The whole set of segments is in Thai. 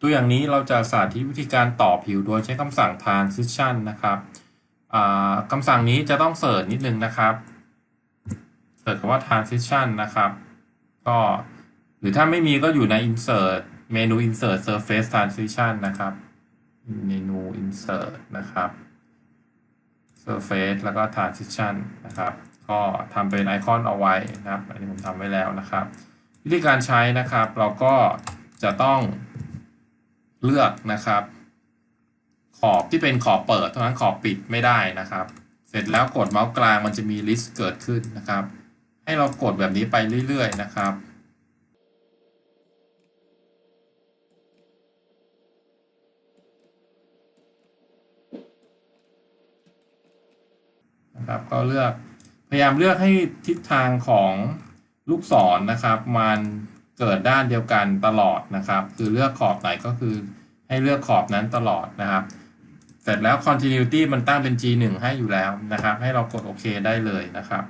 ตัวอย่างนี้เราจะสาธิตวิธีการต่อผิวโดยใช้คำสั่ง transition นะครับคำสั่งนี้จะต้องเสิร์ชนิดนึงนะครับ เสิร์ชคำว่า transition นะครับ ก็หรือถ้าไม่มีก็อยู่ใน insert เมนู insert surface transition นะครับเมนู insert นะครับ surface แล้วก็ transition นะครับ ก็ทำเป็นไอคอนเอาไว้นะครับ อันนี้ผมทำไว้แล้วนะครับ วิธีการใช้นะครับ เราก็จะต้อง เลือกนะครับ ขอบที่เป็นขอบเปิดเท่านั้นขอบปิดไม่ได้นะครับ เสร็จแล้วกดเมาส์กลางมันจะมีลิสต์เกิดขึ้นนะครับ ให้เรากดแบบนี้ไปเรื่อยๆนะครับนะครับก็เลือกพยายามเลือกให้ทิศทางของลูกศรนะครับ มัน เกิดด้านเดียวกันตลอดนะครับ คือเลือกขอบไหนก็คือให้เลือกขอบนั้นตลอดนะครับ เสร็จแล้ว continuity มันตั้งเป็น G1 ให้อยู่แล้วนะครับ ให้เรากดโอเคได้เลยนะครับ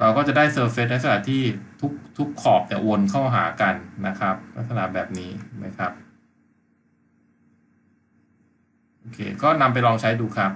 เราก็จะได้ surface ในลักษณะที่ทุกทุกขอบเนี่ยวนเข้าหากันนะครับ ลักษณะแบบนี้นะครับโอเค ก็นำไปลองใช้ดูครับ